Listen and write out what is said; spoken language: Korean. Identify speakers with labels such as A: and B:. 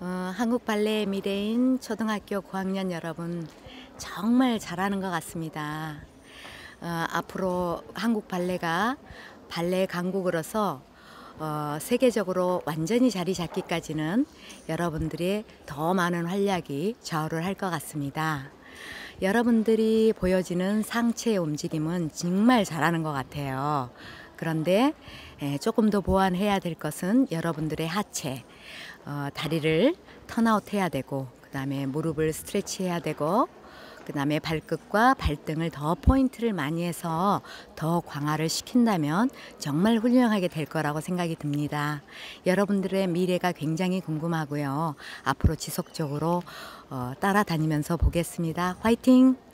A: 어, 한국 발레의 미래인 초등학교 고학년 여러분 정말 잘하는 것 같습니다. 어, 앞으로 한국 발레가 발레 강국으로서 어, 세계적으로 완전히 자리 잡기까지는 여러분들의 더 많은 활약이 좌우를 할 것 같습니다. 여러분들이 보여지는 상체의 움직임은 정말 잘하는 것 같아요. 그런데 에, 조금 더 보완해야 될 것은 여러분들의 하체, 어, 다리를 턴아웃 해야 되고, 그 다음에 무릎을 스트레치 해야 되고, 그 다음에 발끝과 발등을 더 포인트를 많이 해서 더 강화를 시킨다면 정말 훌륭하게 될 거라고 생각이 듭니다. 여러분들의 미래가 굉장히 궁금하고요. 앞으로 지속적으로 어, 따라다니면서 보겠습니다. 화이팅!